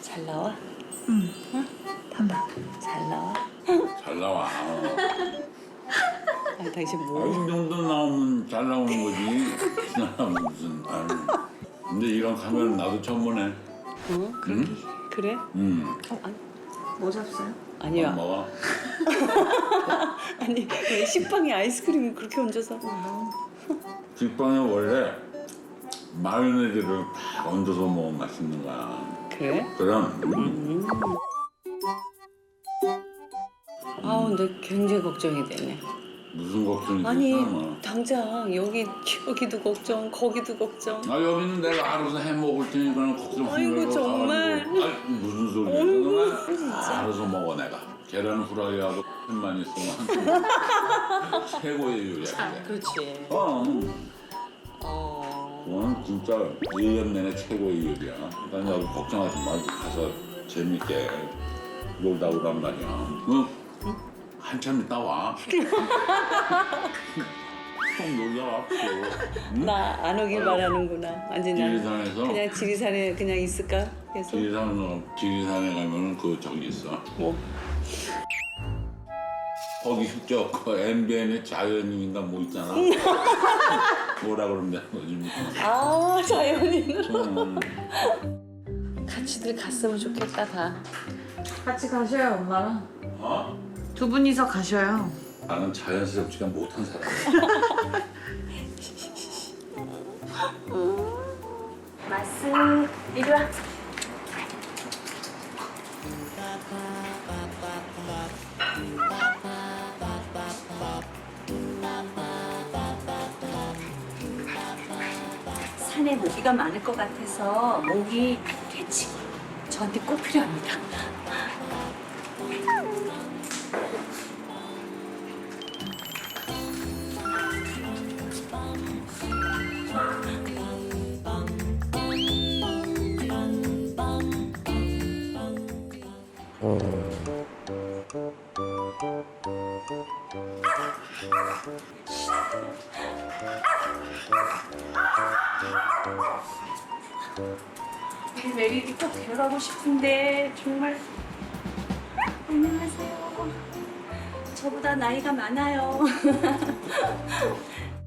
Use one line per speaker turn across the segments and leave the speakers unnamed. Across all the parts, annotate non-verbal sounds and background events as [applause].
잘 나와?
응. 담봐.
잘 나와?
잘 나와.
아, 당신
아,
뭐?
이 정도 나오면 잘 나오는 거지. 나는 무슨 아유. 근데 이런 카메라 나도 처음 보네.
어?
응?
그래?
응.
어, 아니,
뭐 잡어요?
아니야.
엄마가 [laughs]
아니 왜 식빵에 아이스크림을 그렇게 얹어서?
직방에 원래 마요네즈를 딱 얹어서 먹으면 맛있는 거야.
그래?
그럼
음. 아 근데 굉장히 걱정이 되네.
무슨 걱정이
아니
있어?
당장 여기 여기도 걱정, 거기도 걱정.
아 여기는 내가 알아서 해 먹을 테니까 걱정
아이고,
말고
정말.
가가지고. 아이, 무슨 소리야?
어이구, 진짜.
알아서 먹어 내가. 계란 후라이하고 햄만 있으면 한 [laughs] 끼. 최고의 요리야. 그게.
그렇지.
어,
어.
그거는 진짜 1년 내내 최고의 요리야. 그러니까 여기 걱정하지 말고 가서 재밌게 놀다 오란 말이야. 응? 한참 있다 와. 형 놀다 와. 또. 응?
나 안 오길 바라는구나. 완전 히 나는
지리산에서
그냥 지리산에 그냥 있을까? 계속.
지리산 지리산에 가면은 그 저기 있어.
뭐
거기 저그 MBN의 자연인가 뭐 있잖아. [laughs] 뭐라 그러면 거지.
아 자연인으로
음.
같이들 갔으면 좋겠다 다.
같이 가셔요, 엄마랑.
어?
두 분이서 가셔요.
나는 자연스럽지가 못한 사람이야.
마스 [laughs] 이리 와. 산에 모기가 많을 것 같아서 모기 퇴치 저한테 꼭 필요합니다. 우리 메리도 꼭 데려가고 싶은데 정말 안녕하세요. 저보다 나이가 많아요. [laughs]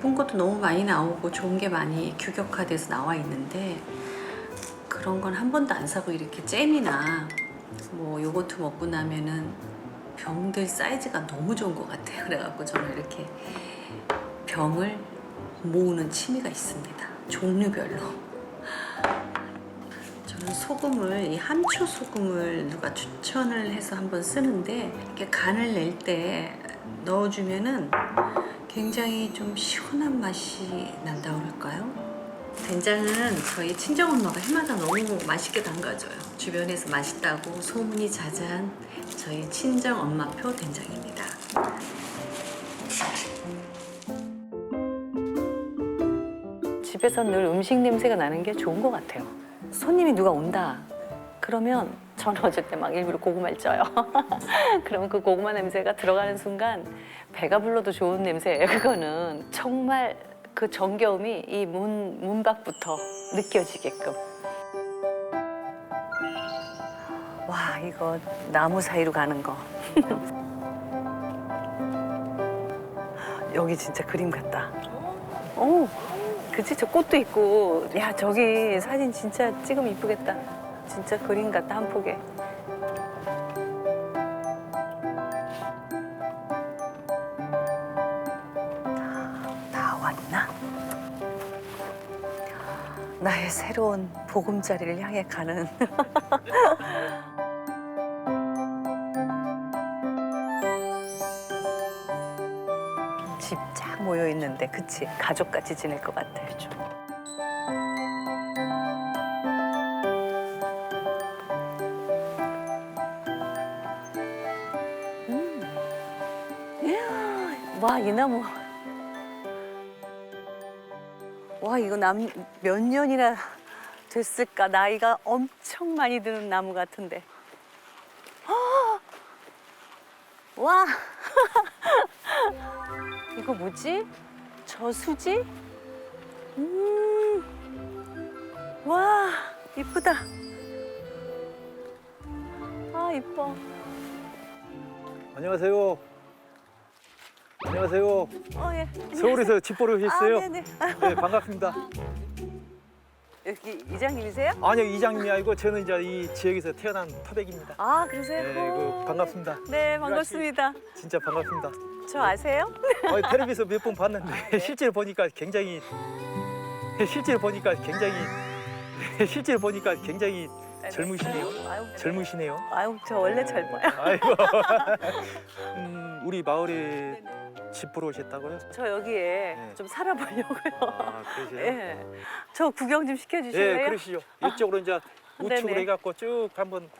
예쁜 것도 너무 많이 나오고 좋은 게 많이 규격화돼서 나와 있는데 그런 건 한 번도 안 사고 이렇게 잼이나 뭐 요거트 먹고 나면은 병들 사이즈가 너무 좋은 것 같아요. 그래갖고 저는 이렇게 병을 모으는 취미가 있습니다. 종류별로. 저는 소금을 이 함초 소금을 누가 추천을 해서 한번 쓰는데 이렇게 간을 낼 때 넣어주면은 굉장히 좀 시원한 맛이 난다 그럴까요? 된장은 저희 친정 엄마가 해마다 너무 맛있게 담가줘요. 주변에서 맛있다고 소문이 자자한 저희 친정 엄마표 된장입니다. 집에서 늘 음식 냄새가 나는 게 좋은 것 같아요. 손님이 누가 온다. 그러면 저는 어쩔 때 막 일부러 고구마를 쪄요. [laughs] 그러면 그 고구마 냄새가 들어가는 순간 배가 불러도 좋은 냄새예요. 그거는 정말 그 정겨움이 이 문, 문 밖부터 느껴지게끔. 와, 이거 나무 사이로 가는 거. [laughs] 여기 진짜 그림 같다. 오, 그치? 저 꽃도 있고. 야, 저기 사진 진짜 찍으면 이쁘겠다. 진짜 그림 같다, 한 폭에. 다 왔나? 나의 새로운 보금자리를 향해 가는 [laughs] 집 쫙 모여 있는데 그치 가족같이 지낼 것 같아. 와, 이 나무. 와, 이거 남, 몇 년이나 됐을까? 나이가 엄청 많이 드는 나무 같은데. 헉! 와! [laughs] 이거 뭐지? 저수지? 음. 와, 이쁘다. 아, 이뻐.
안녕하세요. 안녕하세요.
어, 예.
서울에서 집 보러 오셨어요?
아, 네네.
네, 반갑습니다.
여기 이장님이세요?
아니요, 이장님이 아니고 저는 이제 이 지역에서 태어난 터백입니다.
아, 그러세요?
네, 그 반갑습니다.
네, 반갑습니다.
진짜 반갑습니다.
저 아세요?
어, 텔레비에서 몇 번 봤는데
네.
실제로 보니까 굉장히 실제로 보니까 굉장히 실제로 보니까 굉장히 젊으시네요.
아유,
젊으시네요.
아유, 저 원래 젊어요.
아이고. [laughs] 음, 우리 마을에 집 보러 오셨다고요?
저 여기에
네.
좀 살아보려고요.
아, 그러세요?
예. 저 구경 좀
예,
시켜주실래요?
그러시죠. 이쪽으로 이제 우측으로
네네.
해갖고 쭉 한번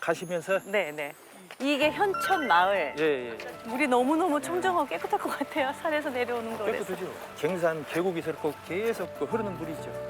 가시면서
네, 네. 이게 현천 마을.
예, 예.
물이 너무너무 청정하고 깨끗할 것 같아요. 산에서 내려오는 거라서.
깨끗하죠. 갱산 계곡에서 꼭 계속 그 흐르는 물이죠.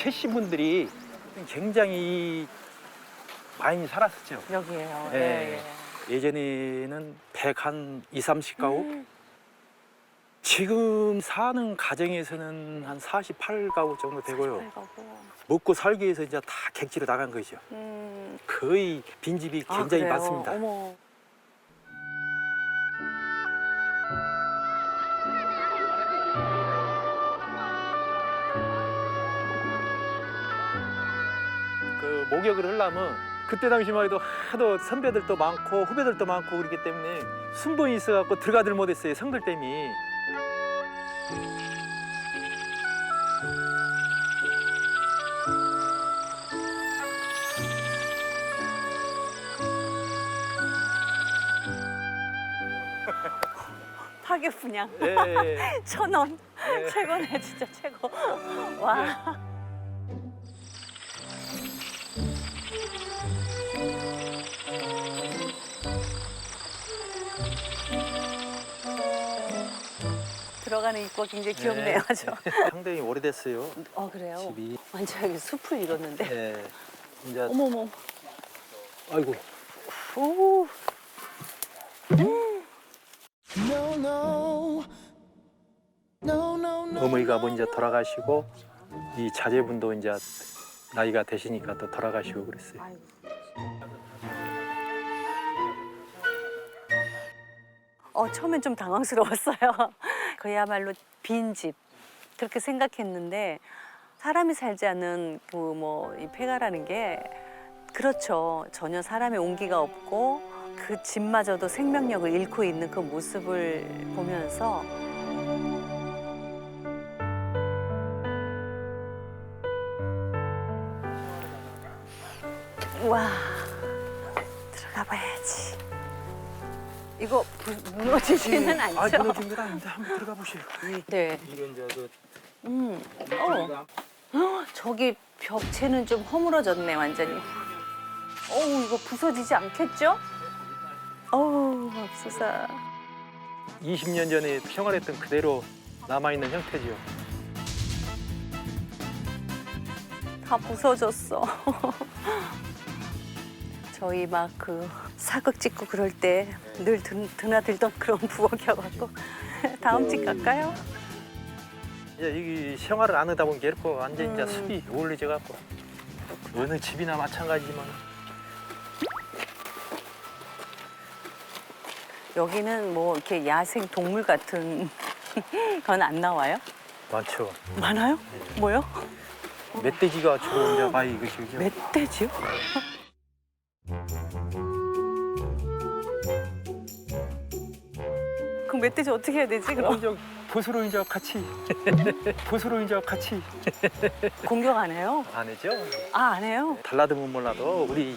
이 최씨분들이 굉장히 많이 살았었죠.
여기에요.
예.
네.
예전에는 100한 2, 30가구.
음.
지금 사는 가정에서는 한 48가구 정도 되고요.
가고.
먹고 살기 위해서 이제 다 객지로 나간 거죠.
음.
거의 빈집이
아,
굉장히
그래요?
많습니다.
어머.
목욕을 하려면 그때 당시만 해도 하도 선배들도 많고 후배들도 많고 그렇기 때문에 순번이 있어갖고 들어가들 못했어요 성들 때문에
파괴 [laughs] 분양.
예, [laughs]
천 원.
예.
최고네, 진짜 최고. 와. 들어가는 입구가 굉장히 귀엽네요,
네.
아주.
상당히 오래됐어요
어, 그래요?
집이
완전 여기 숲을 잃었는데.
예. 이제
어머머.
아이고
오.
No, no. No, no, no.
어머니가 먼저 돌아가시고 이 자제분도 이제 나이가 되시니까 또 돌아가시고 그랬어요
아이고. 어, 처음엔 좀 당황스러웠어요. 그야말로 빈 집. 그렇게 생각했는데 사람이 살지 않는 그뭐 이 폐가라는 게 그렇죠. 전혀 사람의 온기가 없고 그 집마저도 생명력을 잃고 있는 그 모습을 보면서 와 이거 부- 무너지지는 않죠?
아 무너진 건 아닌데 한번 들어가 보세요
네.
이건 이제 그
음. 어. 어, 저기 벽체는 좀 허물어졌네 완전히. 어우 이거 부서지지 않겠죠? 어우 맙소사.
20년 전에 생활했던 그대로 남아 있는 형태죠
다 부서졌어. [laughs] 저희 막 그 사극 찍고 그럴 때 늘 드나들던 그런 [laughs] 부엌이어갖고 [laughs] 다음 집 갈까요?
이제 여기 생활을 안 하다 보니까 이렇게 완전 이제
음.
습이 어울려져 갖고 어느 집이나 마찬가지지만
여기는 뭐 이렇게 야생 동물 같은 [laughs] 건 안 나와요?
많죠.
많아요? 뭐요?
멧돼지가 주로 이제 많이 이것이죠.
멧돼지요? 멧돼지 어떻게 해야 되지?
어,
그럼
이제 보수로 이제 같이 [laughs] 보수로 이제 같이
공격 안 해요?
안 해죠.
아 안 해요?
달라드면 몰라도 우리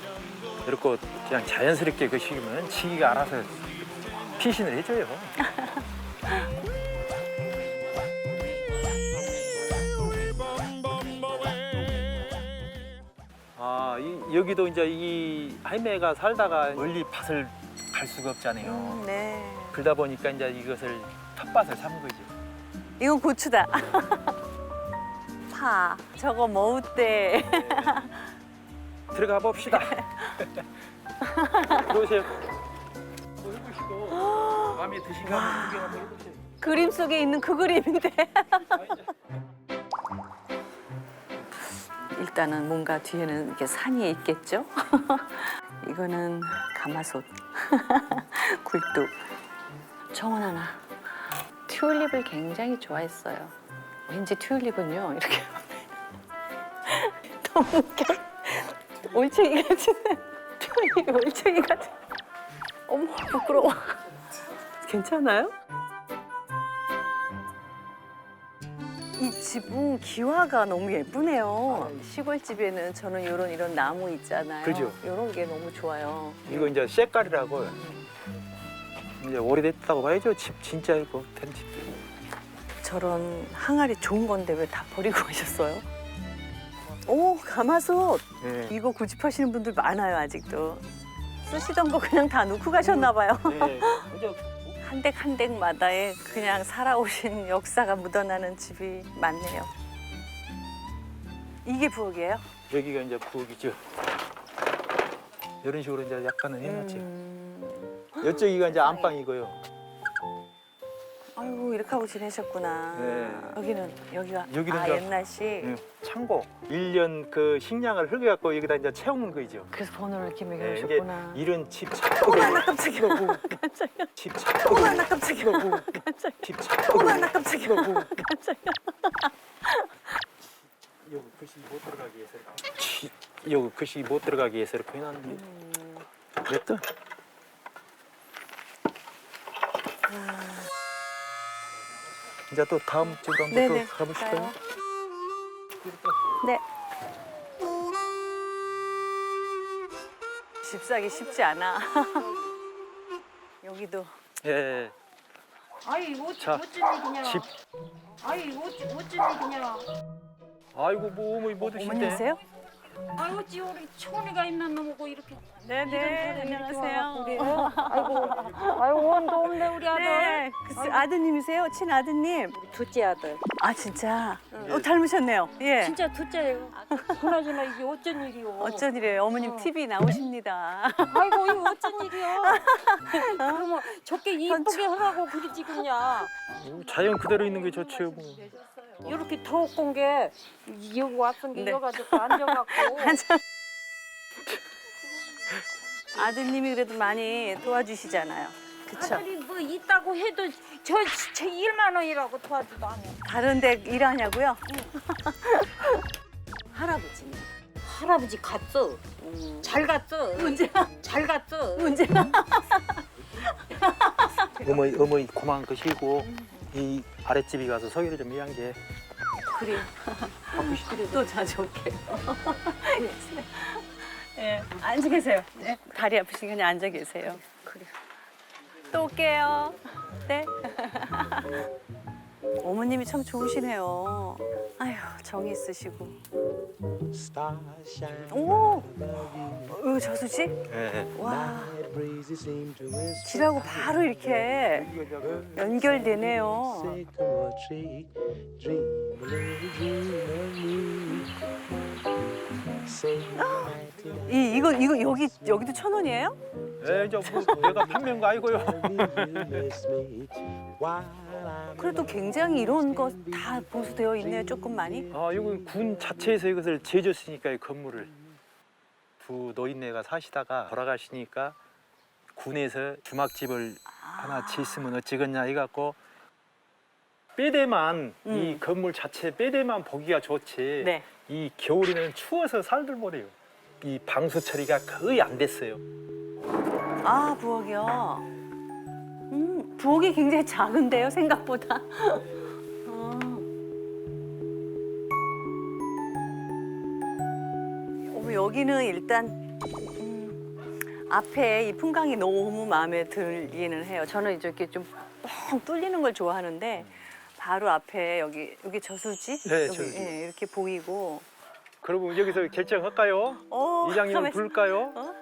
이렇게 그냥 자연스럽게 그 식으면 지기가 알아서 피신을 해줘요. [laughs] 아 이, 여기도 이제 이 할매가 살다가 멀리 밭을 갈 수가 없잖아요.
음, 네.
그러다 보니까 이제 이것을 텃밭을 삼은 거죠.
이건 고추다. [laughs] 파. 저거 머우대.
들어가 봅시다. [laughs] 들어오세요. 뭐 해보시고 마음에 드신가 한번 구경 한번 해보세요.
그림 속에 있는 그 그림인데. [laughs] 일단은 뭔가 뒤에는 이렇게 산이 있겠죠? 이거는 가마솥, 굴뚝. 정원 하나. 튤립을 굉장히 좋아했어요. 왠지 튤립은요, 이렇게. [laughs] 너무 웃겨. 올챙이 같은, 튤립이 올챙이 같은. 어머, 부끄러워. 괜찮아요? 이 집은 기와가 너무 예쁘네요. 시골집에는 저는 이런 이런 나무 있잖아요.
그죠.
이런 게 너무 좋아요.
이거 이제 쇳깔이라고 이제 오래됐다고 봐야죠. 집 진짜 이거 된 집.
저런 항아리 좋은 건데 왜 다 버리고 [laughs] 가셨어요? 오 가마솥
네.
이거 구집하시는 분들 많아요 아직도. 쓰시던 거 그냥 다 놓고 가셨나 봐요.
네.
한 댁 한 댁마다에 그냥 살아오신 역사가 묻어나는 집이 많네요. 이게 부엌이에요?
여기가 이제 부엌이죠. 이런 식으로 이제 약간은 해놨죠.
음.
이쪽이가 이제 안방이고요.
아이고 이렇게 하고 지내셨구나.
네.
여기는 여기가
여기는
아
이제-
옛날식.
응, 창고. 일년그 식량을 흙여갖고 여기다 이제 채우는 거죠.
그래서 번호를 이렇게
네, 이게
매겨놓으셨구나.
이런 집
어머
창고.
나 깜짝이야. 깜짝이야.
집 창고.
어머 나 깜짝이야. 깜짝이야.
집 창고.
어머 나 깜짝이야. 깜짝이야.
여기 글씨 못 들어가게 해서 이렇게. 여기 글씨 못 들어가게 해서 이렇게 해놨는데. 됐다. 이제 또 다음 집으로 한번
네네.
또 가보실까요?
가요. 네. 집 사기 쉽지 않아. [laughs] 여기도
예.
아이 어찌
자,
어쩐 일이냐?
집.
아이 어찌 어쩐 일이냐?
아이고 뭐 어머니 뭐 드신데?
어머니세요?
아이 어찌 우리 초리가 있는 놈하고 이렇게
네네. 안녕하세요. [laughs]
아이고 아이고 원도 없네 우리 아들.
네. 글쎄, 아드님이세요? 친 아드님?
둘째 아들.
아 진짜? 어, 닮으셨네요. 예.
진짜 둘째예요. 그나저나 이게 어쩐 일이요?
어쩐 일이에요? 어머님 TV 나오십니다. [laughs]
아이고 이거 어쩐 일이야? [laughs] 그러면 저게 이쁘게 하라고 그리 찍었냐?
자연 그대로 있는 게 좋죠. 뭐.
이렇게 더웠건 게 여기 왔은 게
네.
여가지고 앉아갖고 [laughs]
아드님이 그래도 많이 도와주시잖아요. 그쵸?
아들이 뭐 있다고 해도 저, 저 일만 원이라고 도와주도 않아.
다른 데 일하냐고요? 할아버지는?
할아버지 갔어. 잘 갔어.
문제
잘 갔어.
문제 [laughs]
어머니 어머니 고만 거시고 이 아랫집이 가서 소개를 좀 해한 게
그래.
바쁘시죠? [laughs]
또 자주 올게요. [laughs] 예, 앉아 계세요. 네. 다리 아프시니까 그냥 앉아 계세요. 그래. 또 올게요. 네. [laughs] 어머님이 참 좋으시네요. 아휴, 정이 있으시고. 오! 어, 저수지?
예.
와. 지라고 바로 이렇게 연결되네요. 이, 이거, 이거 여기, 여기도 천 원이에요?
에, 이제 뭐 내가 거 아니고요.
그래도 굉장히 이런 거 다 보수되어 있네요. 조금 많이.
아, 이건 군 자체에서 이것을 지어줬으니까 이 건물을 두 노인네가 사시다가 돌아가시니까 군에서 주막집을 하나 짓으면 어찌겠냐 해갖고 빼대만 이
음.
건물 자체 빼대만 보기가 좋지
네.
이 겨울에는 추워서 살들 못해요. 이 방수 처리가 거의 안 됐어요.
아 부엌이요. 음 부엌이 굉장히 작은데요 생각보다. [laughs] 어. 어머, 여기는 일단 음, 앞에 이 풍광이 너무 마음에 들기는 해요. 저는 이제 이렇게 좀 뻥 뚫리는 걸 좋아하는데 바로 앞에 여기 여기 저수지
네,
여기,
저수지.
예, 이렇게 보이고.
그러면 여기서 결정할까요?
어,
이장님은
가만있-
부를까요?
어?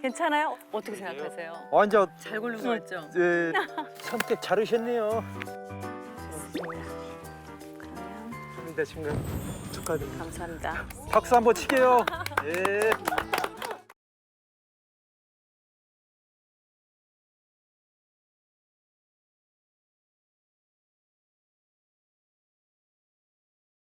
괜찮아요? 어떻게 생각하세요?
완전
잘 고른 거 같죠?
예, 선택 잘하셨네요.
그러면
근데 지금 축하드립니다.
감사합니다.
박수 한번 치게요. 예.